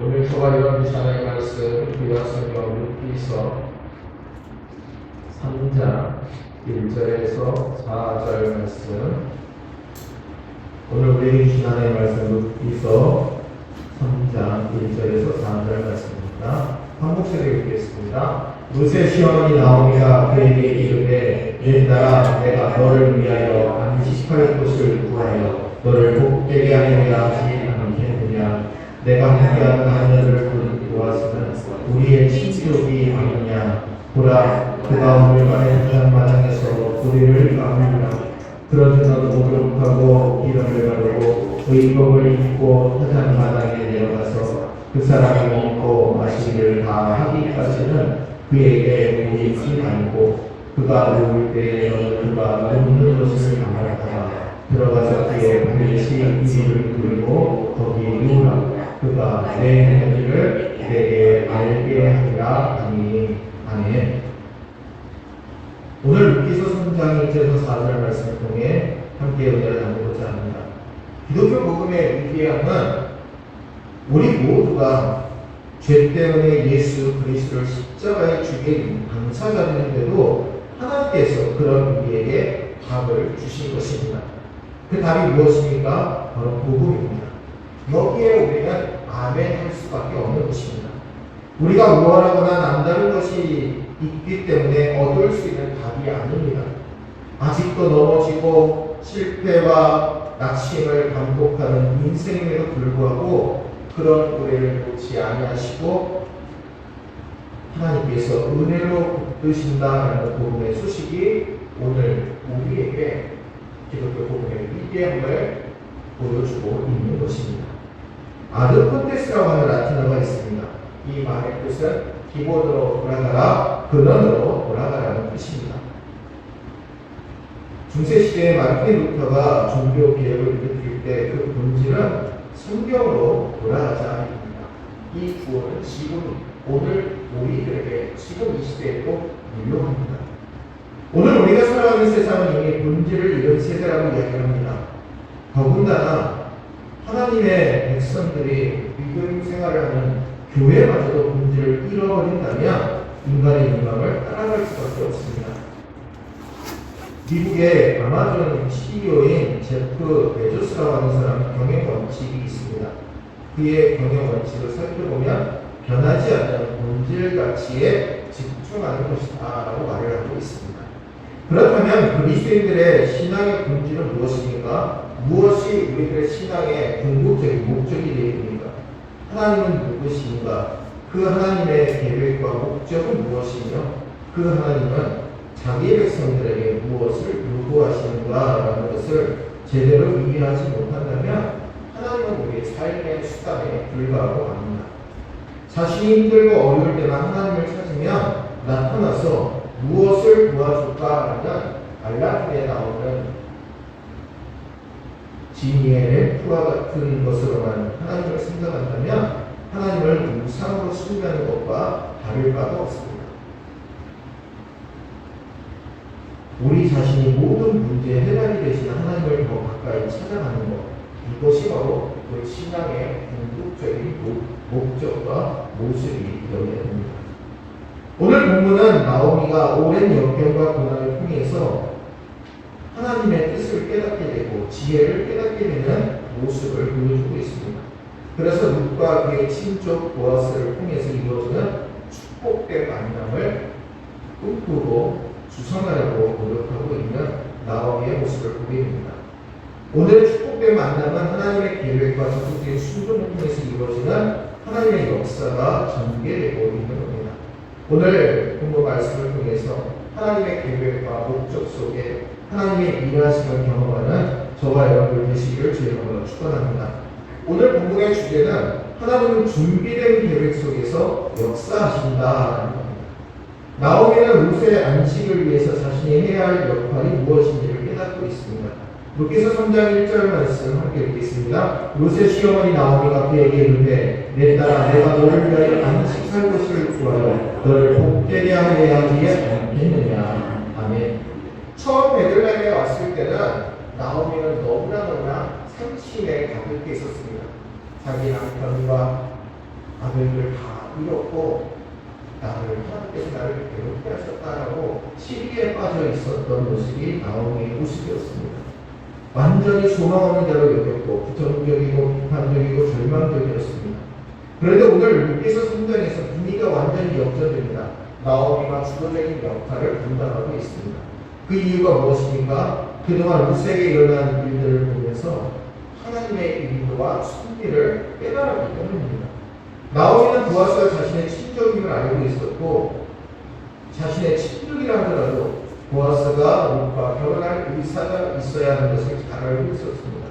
오늘 이런 하나의 말씀 우리가 성경 루키서 3장 1절에서 4절 말씀 오늘 우리에게 주신 하나의 말씀 루키서 3장 1절에서 4절 말씀입니다. 한국세를 읽겠습니다. 무세 시험이 나오니가 그에게 이르되 얘들아 내가 너를 위하여 안식할 곳을 구하여 너를 복되게 않겠느냐 내가 함께하는 하늘을 보았으면 우리의 친족이 아니냐. 보라 그가 오늘만의 한 마당에서 우리를 막느니라. 그러지 너도 목욕하고 기름을 바르고 의복을 입고 하단 마당에 내려가서 그 사람이 먹고 마시기를 다 하기까지는 그에게 보이지 말고 그가 누울 때에 그가 눕는 것을 알아다가 들어가서 그의 반드시 이불을 들고 거기 누우라 그가 내 행위를 내게 알게 하리라 하니 아멘 오늘 루키서 3장 1절에서 4절 말씀을 통해 함께 은혜를 나누고자 합니다 기독교 복음의 위대함은 우리 모두가 죄 때문에 예수 그리스도를 십자가에 죽인 당사자인데도 하나님께서 그런 우리에게 답을 주신 것입니다. 그 답이 무엇입니까? 바로 복음입니다. 여기에 우리는 아멘 할 수밖에 없는 것입니다. 우리가 우월하거나 남다른 것이 있기 때문에 얻을 수 있는 답이 아닙니다. 아직도 넘어지고 실패와 낙심을 반복하는 인생임에도 불구하고 그런 우리를 놓지 아니하시고 하나님께서 은혜로 붙드신다라는 복음의 소식이 오늘 우리에게 기독교 복음의 위대함을 보여주고 있는 것입니다. 아르콘테스라고 하는 라틴어가 있습니다. 이 말의 뜻은 기본으로 돌아가라, 근원으로 돌아가라는 뜻입니다. 중세시대에 마르틴 루터가 종교 개혁을 일으킬 때 그 본질은 성경으로 돌아가자입니다. 이 구원은 지금 오늘 우리들에게 지금 이 시대에도 유효합니다. 오늘 우리가 살아가는 세상은 이미 본질을 잃은 세대라고 이야기합니다. 더군다나 하나님의 백성들이 믿음 생활을 하는 교회마저도 본질을 잃어버린다면 인간의 욕망을 따라갈 수밖에 없습니다. 미국의 아마존 CEO인 제프 베조스라고 하는 사람 경영 원칙이 있습니다. 그의 경영 원칙을 살펴보면 변하지 않는 본질 가치에 집중하는 것이다라고 말을 하고 있습니다. 그렇다면 그리스도인들의 신앙의 본질은 무엇입니까? 무엇이 우리들의 신앙의 궁극적인 목적이 되어야 됩니까? 하나님은 누구신가? 그 하나님의 계획과 목적은 무엇이며 그 하나님은 자기 백성들에게 무엇을 요구하시는가라는 것을 제대로 이해하지 못한다면 하나님은 우리의 삶의 수단에 불과하고 합니다. 자신이 힘들고 어려울 때만 하나님을 찾으면 나타나서 무엇을 도와줄까라는 알라딘에 나오는 지니의 램프와 같은 것으로만 하나님을 생각한다면 하나님을 우상으로 숭배하는 것과 다를 바가 없습니다. 우리 자신이 모든 문제의 해답이 되신 하나님을 더 가까이 찾아가는 것 이것이 바로 우리 신앙의 궁극적인 목적과 모습이 되어야 됩니다. 오늘 본문은 나오미가 오랜 역경과 고난을 통해서 하나님의 뜻을 깨닫게 되고 지혜를 깨닫게 되는 모습을 보여주고 있습니다. 그래서 룻과 그의 친족 보아스를 통해서 이루어지는 축복된 만남을 꿈꾸고 주선하려고 노력하고 있는 나오미의 모습을 보입니다. 오늘의 축복된 만남은 하나님의 계획과 적극적인 순종을 통해서 이루어지는 하나님의 역사가 전개되고 있는 겁니다. 오늘 본문 말씀을 통해서 하나님의 계획과 목적 속에 하나님의 일하심을 경험하는 저와 여러분 되시기를 주님으로 축원합니다. 오늘 본문의 주제는 하나님은 준비된 계획 속에서 역사하신다라는 겁니다. 나오미는 룻의 안식을 위해서 자신이 해야 할 역할이 무엇인지를 깨닫고 있습니다. 루키서 3장 1절 말씀 함께 읽겠습니다. 룻의 시어머니 나오미가 그에게 이르되 내 딸아 내가 너를 위하여 안식할 곳을 구하여 너를 복되게 하려 하지 않겠느냐. 처음 베들레헴에 왔을 때는 나오미는 너무나 너무나 상심에 가득해 있었습니다. 자기 남편과 아들들 다 잃었고 나를 하나님께서 나를 괴롭게 하셨다라고 시기에 빠져 있었던 모습이 나오미의 모습이었습니다. 완전히 소망 없는 대로 여겼고 부정적이고 비판적이고 절망적이었습니다. 그런데 오늘 루키서 성전에서 분위기가 완전히 역전됩니다. 나오미가 주도적인 역할을 분담하고 있습니다. 그 이유가 무엇입니까? 그동안 루세에 일어난 일들을 보면서 하나님의 인도와 섭리를 깨달았기 때문입니다. 나오미는 보아스가 자신의 친족임을 알고 있었고 자신의 친족이라 하더라도 보아스가 롯과 결혼할 의사가 있어야 하는 것을 잘 알고 있었습니다.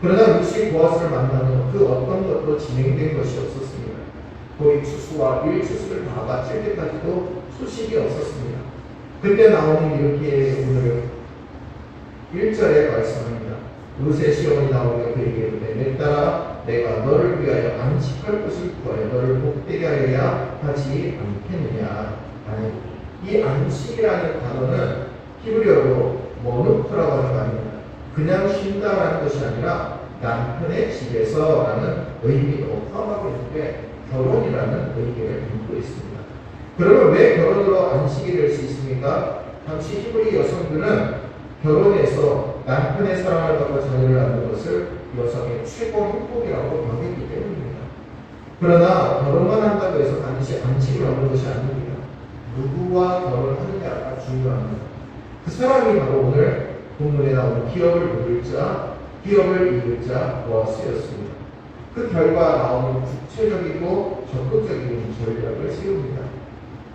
그러나 루시 보아스를 만나는 그 어떤 것도 진행된 것이 없었습니다. 거의 추수와 일 추수를 다 마칠 때까지도 소식이 없었습니다. 그때 나오는 이렇게 오늘 1절에 말씀합니다. 루세 시온이 나오며 그에게 이르되 내 딸아 내가 너를 위하여 안식할 것을 구하여 너를 복되게 하여야 하지 않겠느냐 아니 이 안식이라는 단어는 히브리어로 모누크라고 하는 말입니다. 그냥 쉰다라는 것이 아니라 남편의 집에서라는 의미도 포함하고 있는데 결혼이라는 의미를 담고 있습니다. 그러면 왜 결혼으로 안식이 될수 있습니까? 당시 히브리 여성들은 결혼해서 남편의 사랑을 받고 자녀를 낳는 것을 여성의 최고 행복이라고 여겼기 때문입니다. 그러나 결혼만 한다고 해서 반드시 안식을 얻는 것이 아닙니다. 누구와 결혼하느냐가 중요합니다. 그 사람이 바로 오늘 본문에 나오는 기업을 부를 자, 기업을 이을 자 보아스였습니다. 그 결과 나오는 구체적이고 적극적인 전략을 세웁니다.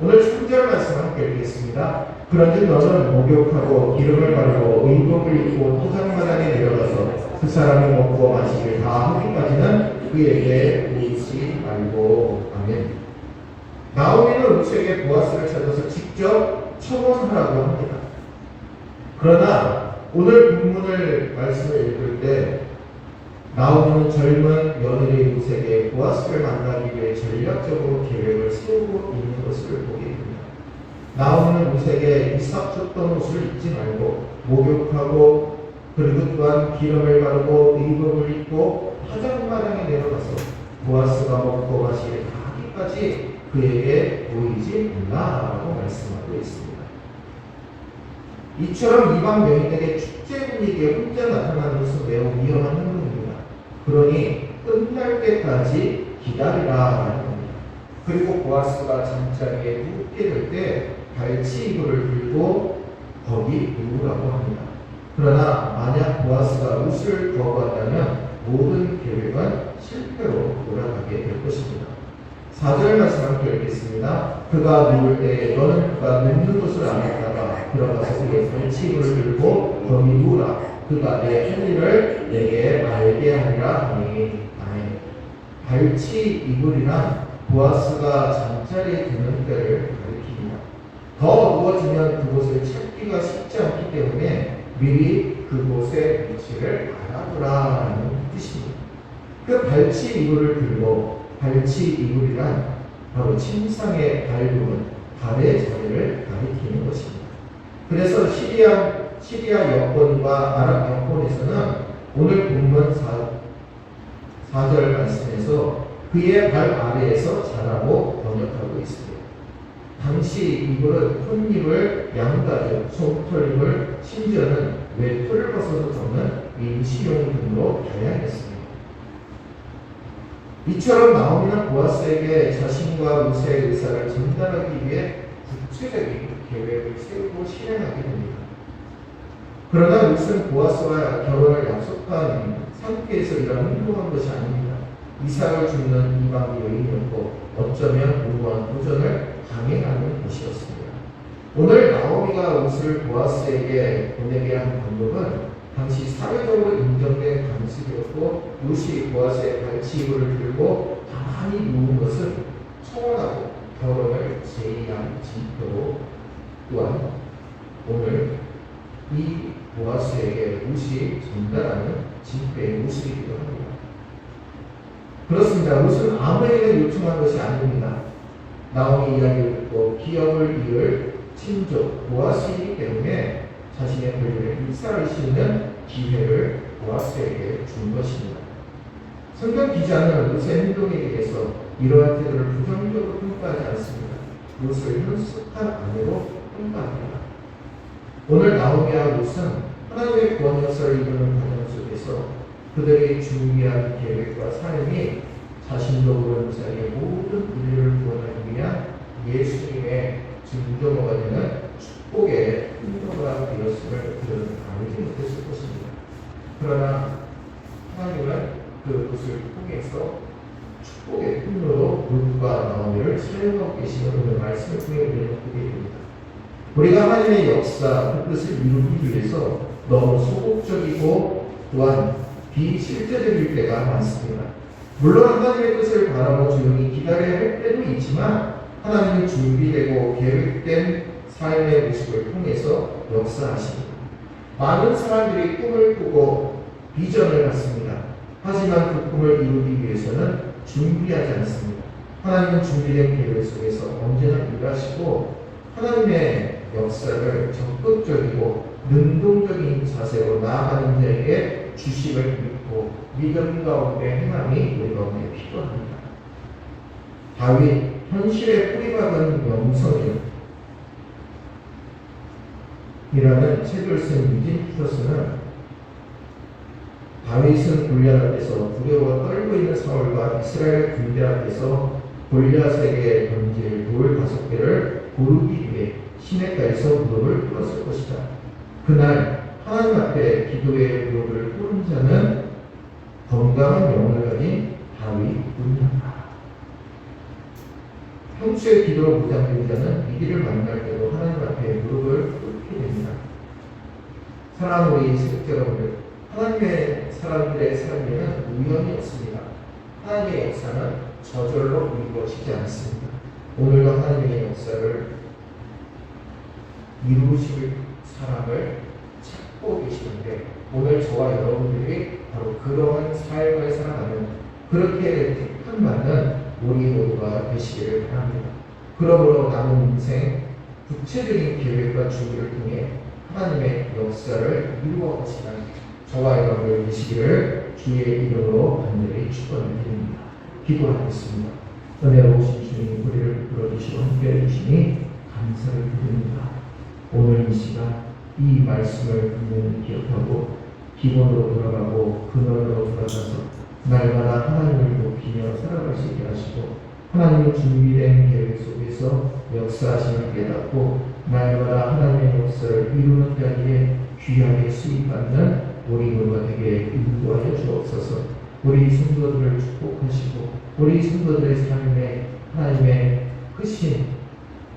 오늘 3절 말씀 함께 읽겠습니다. 그런즉 너는 목욕하고 기름을 바르고 의복을 입고 토장마당에 내려가서 그 사람이 먹고 마시길 다 하기까지는 그에게 보이지 말고 아멘. 나오미는 루스에게 보아스를 찾아서 직접 청혼하라고 합니다. 그러나 오늘 본문을 말씀을 읽을 때 나오미는 젊은 며느리 루스에게 보아스를 만나기 위해 전략적으로 계획을 세우고 있는 것을 보게 됩니다. 나오미는 루스에게 이삭 줬던 옷을 입지 말고 목욕하고 그리고 또한 기름을 바르고 의복을 입고 화장마당에 내려가서 보아스가 먹고 마시게 다 하기까지 그에게 보이지 말라라고 말씀하고 있습니다. 이처럼 이방 여인에게 축제 분위기에 혼자 나타나는 것은 매우 위험한 행동입니다. 그러니 끝날 때까지 기다리라 라는 겁니다. 그리고 보아스가 잠자리에 눕게 될때 발치 이불을 들고 거기 누우라고 합니다. 그러나 만약 보아스가 옷을 거부한다면 모든 계획은 실패로 돌아가게 될 것입니다. 4절 말씀 함께 읽겠습니다. 그가 누울 때 너는 그가 눕는 곳을 안에다가 들어가서 그의 발치이불을 들고 거기 누우라. 그가 내 행위를 내게 알게 하리라 하니 아멘. 발치 이불이란 보아스가 잠자리에 드는 때를 가리킵니다. 더 누워지면 그곳을 찾기가 쉽지 않기 때문에 미리 그곳의 위치를 알아보라는 뜻입니다. 그 발치 이불을 들고 발치 이불이란 바로 침상의 발 부분, 발의 자리를 가리키는 것입니다. 그래서 시리아 시리아 여권과 아랍 여권에서는 오늘 본문 4, 절 말씀에서 그의 발 아래에서 자라고 번역하고 있습니다. 당시 이불은 톱잎을 양가죽, 솜털잎을 심지어는 외투를 벗어서 덮는 임시용 등으로 다양했습니다. 이처럼 나오미는 보아스에게 자신과 루세의 의사를 전달하기 위해 구체적인 계획을 세우고 실행하게 됩니다. 그러나 루스는 보아스와 결혼을 약속한 상태에서 이런 행동한 것이 아닙니다. 이삭을 죽는 이방의 여인이었고 어쩌면 무모한 도전을 강행하는 것이었습니다. 오늘 나오미가 옷을 보아스에게 보내게 한 방법은 당시 사회적으로 인정된 방식이었고 루시 보아스의 발치이불을 들고 가만히 누운 것은 청혼하고 결혼을 제의한 징표로 또한 오늘 이 보아스에게 루시 전달하는 징표의 모습이기도 합니다. 그렇습니다. 룻은 아무에게 요청한 것이 아닙니다. 나오미 이야기를 듣고 기업을 이을 친족 보아스이기 때문에 자신의 권리를 일사를 싣는 기회를 보아스에게 준 것입니다. 성경 기자는 룻의 행동에 대해서 이러한 태도를 부정적으로 평가하지 않습니다. 그것을 현숙한 안으로 평가합니다. 오늘 나오미와 롯은 하나님의 구원 역사를 이루는 과정 속에서 그들이 준비한 계획과 자신도 모르는 사이에 모든 인류를 구원하기 위한 예수님의 증거가 되는 축복의 흔적가 되었음을 그들은 알지 못했을 것입니다. 그러나 하나님은 그것을 통해서 축복의 흔로로 룰과 나오미를 사용하고 계시는 오늘 말씀을 통해 우리는. 우리가 하나님의 역사, 그 뜻을 이루기 위해서 너무 소극적이고 또한 비실제적일 때가 많습니다. 물론 하나님의 뜻을 바라고 조용히 기다려야 할 때도 있지만 하나님이 준비되고 계획된 삶의 모습을 통해서 역사하십니다. 많은 사람들이 꿈을 꾸고 비전을 갖습니다. 하지만 그 꿈을 이루기 위해서는 준비하지 않습니다. 하나님은 준비된 계획 속에서 언제나 일하시고 하나님의 역사를 적극적이고 능동적인 자세로 나아가는 자에게 주식을 믿고 믿음 가운데 행함이 우리 가운데 필요합니다. 다윗 현실에 뿌리박은 명성이 이라는 책을 쓴 유진 피터스는 다윗은 골리앗 앞에서 두려워 떨고 있는 사울과 이스라엘 군대 앞에서 골리앗에게 던질 돌 다섯 개를 고르기 위해 시내가에서 무릎을 꿇었을 것이다. 그날 하나님 앞에 기도의 무릎을 꿇은 자는 건강한 영혼을 가진 다윗뿐이었다. 평소에 기도로 무장된 자는 위기를 만날 때도 하나님 앞에 무릎을 꿇게 됩니다. 사랑하는 우리 성도 여러분들, 하나님의 사람들의 삶에는 우연이 없습니다. 하나님의 역사는 저절로 이루어지지 않습니다. 오늘도 하나님의 역사를 이루실 사람을 찾고 계시는데 오늘 저와 여러분들이 바로 그러한 삶을 살아가는 그렇게 택함받는 우리 모두가 되시기를 바랍니다. 그러므로 남은 인생 구체적인 계획과 준비를 통해 하나님의 역사를 이루어 가시는 저와 여러분들 되시기를 주의 이름으로 간절히 축원을 드립니다. 기도하겠습니다. 은혜로우신 주님 우리를 불러주시고 함께해 주시니 감사를 드립니다. 오늘 이 시간 이 말씀을 분명히 기억하고 기본으로 돌아가고 근원으로 돌아가서 날마다 하나님을 높이며 살아갈 수 있게 하시고 하나님의 준비된 계획 속에서 역사하심을 깨닫고 날마다 하나님의 역사를 이루는 자리에 귀하게 수입받는 우리 모두가 되게 인도하여 주옵소서. 우리 성도들을 축복하시고 우리 성도들의 삶에 하나님의 크신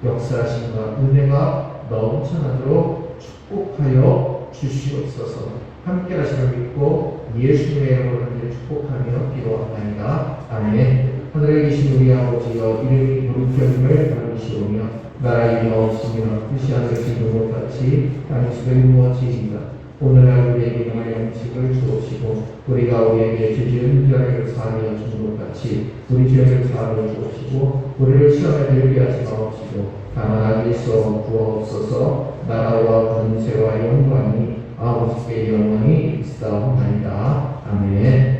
역사하심과 은혜가 넘쳐나도록 축복하여 주시옵소서. 함께 하심을 믿고 예수님의 이름으로 간절히 축복하며 기도합니다. 아멘. 하늘에 계신 우리 아버지여 이름이 거룩함을 받으시오며 나라의 영원하시며 뜻이 하늘에서 이룬 것 같이 땅에서도 이루어지이다. 오늘날 우리에게 영의 양식을 주옵시고 우리가 우리에게 죄지은 자를 사하여 주는 것 같이 우리 죄를 사하여 주옵시고 우리를 시험에 들게 하지 마옵시고 다만 악에서 구하옵소서 나라와 권세와 영광이 아버지께 영원히 있사옵나이다. 아멘